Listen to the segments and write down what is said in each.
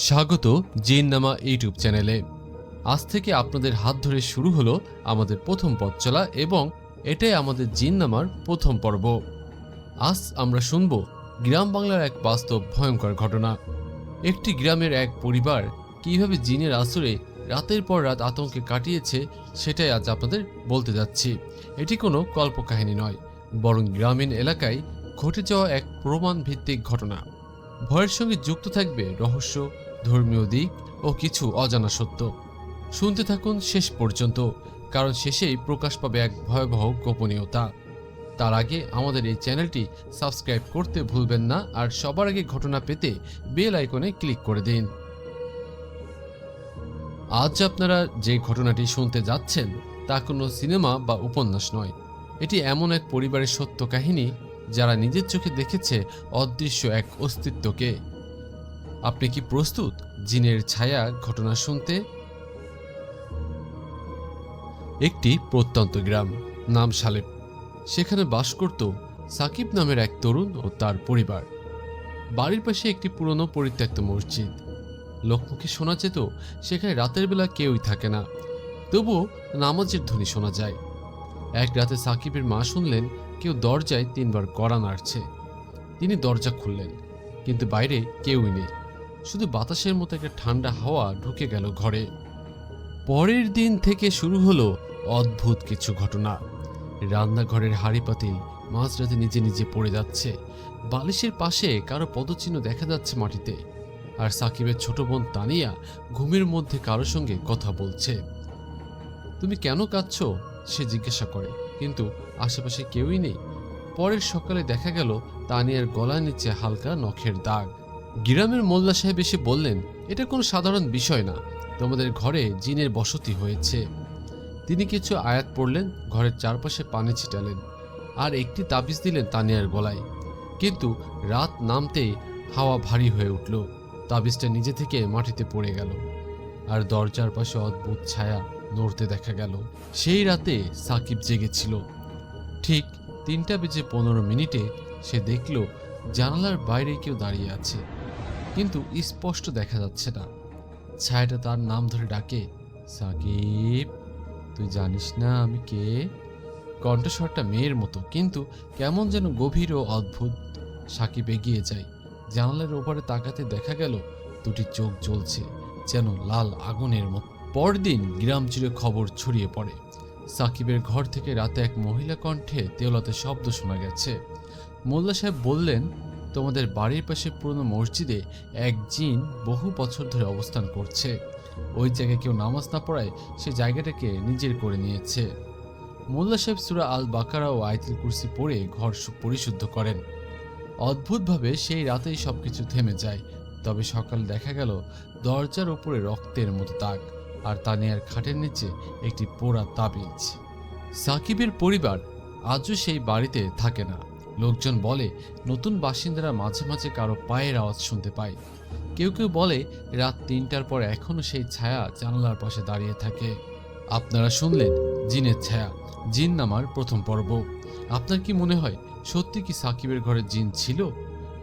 স্বাগত জিন নামা ইউটিউব চ্যানেলে। আজ থেকে আপনাদের হাত ধরে শুরু হলো আমাদের প্রথম পথ চলা এবং এটাই আমাদের জিন নামার প্রথম পর্ব। আজ আমরা শুনব গ্রাম বাংলার এক বাস্তব ভয়ঙ্কর ঘটনা। একটি গ্রামের এক পরিবার কীভাবে জিনের আসরে রাতের পর রাত আতঙ্কে কাটিয়েছে সেটাই আজ আপনাদের বলতে যাচ্ছি। এটি কোনো কল্পকাহিনী নয়, বরং গ্রামীণ এলাকায় ঘটে যাওয়া এক প্রমাণ ভিত্তিক ঘটনা। ভয়ের সঙ্গে যুক্ত থাকবে রহস্য ধর্মীয় দিক ও কিছু অজানা সত্য। শুনতে থাকুন শেষ পর্যন্ত, কারণ শেষেই প্রকাশ পাবে এক ভয়াবহ গোপনীয়তা। তার আগে আমাদের এই চ্যানেলটি সাবস্ক্রাইব করতে ভুলবেন না, আর সবার আগে ঘটনা পেতে বেল আইকনে ক্লিক করে দিন। আজ আপনারা যে ঘটনাটি শুনতে যাচ্ছেন, তা কোনো সিনেমা বা উপন্যাস নয়। এটি এমন এক পরিবারের সত্য কাহিনী, যারা নিজের চোখে দেখেছে অদৃশ্য এক অস্তিত্বকে। আপনি কি প্রস্তুত? জিনের ছায়া ঘটনা শুনতে? একটি প্রত্যন্ত গ্রাম, নাম সালেব। সেখানে বাস করত সাকিব নামের এক তরুণ ও তার পরিবার। বাড়ির পাশে একটি পুরনো পরিত্যক্ত মসজিদ। লোকমুখে শোনা যেত? সেখানে রাতের বেলা কেউই থাকে না। তবুও নামাজের ধ্বনি শোনা যায়। এক রাতে সাকিবের মা শুনলেন, কেউ দরজায় তিনবার কড়া নাড়ছে। তিনি দরজা খুললেন, কিন্তু বাইরে কেউই নেই। শুধু বাতাসের মতো একটা ঠান্ডা হাওয়া ঢুকে গেল ঘরে। পরের দিন থেকে শুরু হলো অদ্ভুত কিছু ঘটনা। রান্নাঘরের হাড়ি পাতিল মাঝরাতে নিজে নিজে পড়ে যাচ্ছে। বালিশের পাশে কারও পদচিহ্ন দেখা যাচ্ছে মাটিতে। আর সাকিবের ছোট বোন তানিয়া ঘুমের মধ্যে কারোর সঙ্গে কথা বলছে। তুমি কেন কাঁদছো? সে জিজ্ঞাসা করে। কিন্তু আশেপাশে কেউই নেই। পরের সকালে দেখা গেল তানিয়ার গলার নিচে হালকা নখের দাগ। গ্রামের মোল্লা সাহেব এসে বললেন এটা কোনো সাধারণ বিষয় না। তোমাদের ঘরে জিনের বসতি হয়েছে। তিনি কিছু আয়াত পড়লেন, ঘরের চারপাশে পানি ছিটালেন, আর একটি তাবিজ দিলেন তানিয়ার গলায়। কিন্তু রাত নামতেই হাওয়া ভারী হয়ে উঠল। তাবিজটা নিজে থেকে মাটিতে পড়ে গেল, আর দরজার পাশে অদ্ভুত ছায়া নড়তে দেখা গেল। সেই রাতে সাকিব জেগেছিল। ঠিক তিনটা বেজে পনেরো মিনিটে সে দেখল জানালার বাইরে কেউ দাঁড়িয়ে আছে। কিন্তু স্পষ্ট দেখা যাচ্ছে না। ছায়াটা তার নাম ধরে ডাকে, সাকিব, তুই জানিস না আমি কে? কণ্ঠস্বরটা মেয়ের মতো, কিন্তু কেমন যেন গভীর ও অদ্ভুত। সাকিব এগিয়ে যায়, জানালার ওপারে তাকাতে দেখা গেল, দুটি চোখ জ্বলছে যেন লাল আগুনের মতো। পরদিন গ্রাম জুড়ে খবর ছড়িয়ে পড়ে, সাকিবের ঘর থেকে রাতে এক মহিলা কণ্ঠে দেওলাতে শব্দ শোনা গেছে। মোল্লা সাহেব বললেন তোমাদের বাড়ির পাশে পুরনো মসজিদে এক জিন বহু বছর ধরে অবস্থান করছে। ওই জায়গায় কেউ নামাজ না পড়ায় সে জায়গাটাকে নিজের করে নিয়েছে। মোল্লা সাহেব সুরা আল বাকারা ও আয়তুল কুরসি পড়ে ঘর পরিশুদ্ধ করেন। অদ্ভুতভাবে সেই রাতেই সবকিছু থেমে যায়। তবে সকাল দেখা গেল, দরজার উপরে রক্তের মতো দাগ, আর তানিয়ার খাটের নিচে একটি পোড়া তাবিজ। সাকিবের পরিবার আজও সেই বাড়িতে থাকে না। লোকজন বলে, নতুন বাসিন্দারা মাঝে মাঝে কারও পায়ের আওয়াজ শুনতে পায়। কেউ কেউ বলে, রাত তিনটার পর এখনও সেই ছায়া জানালার পাশে দাঁড়িয়ে থাকে। আপনারা শুনলেন জিনের ছায়া, জিন নামার প্রথম পর্ব। আপনার কি মনে হয়, সত্যি কি সাকিবের ঘরে জিন ছিল?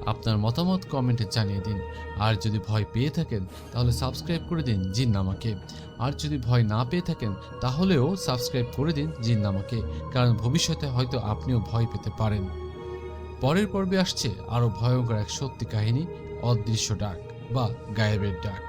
আপনার মতামত কমেন্টে জানিয়ে দিন। আর যদি ভয় পেয়ে থাকেন, তাহলে সাবস্ক্রাইব করে দিন জিন নামাকে। আর যদি ভয় না পেয়ে থাকেন, তাহলেও সাবস্ক্রাইব করে দিন জিন নামাকে, কারণ ভবিষ্যতে হয়তো আপনিও ভয় পেতে পারেন। পরের পর্বে আসছে আরও ভয়ঙ্কর এক সত্যি কাহিনী অদৃশ্য ডাক বা গায়েবের ডাক।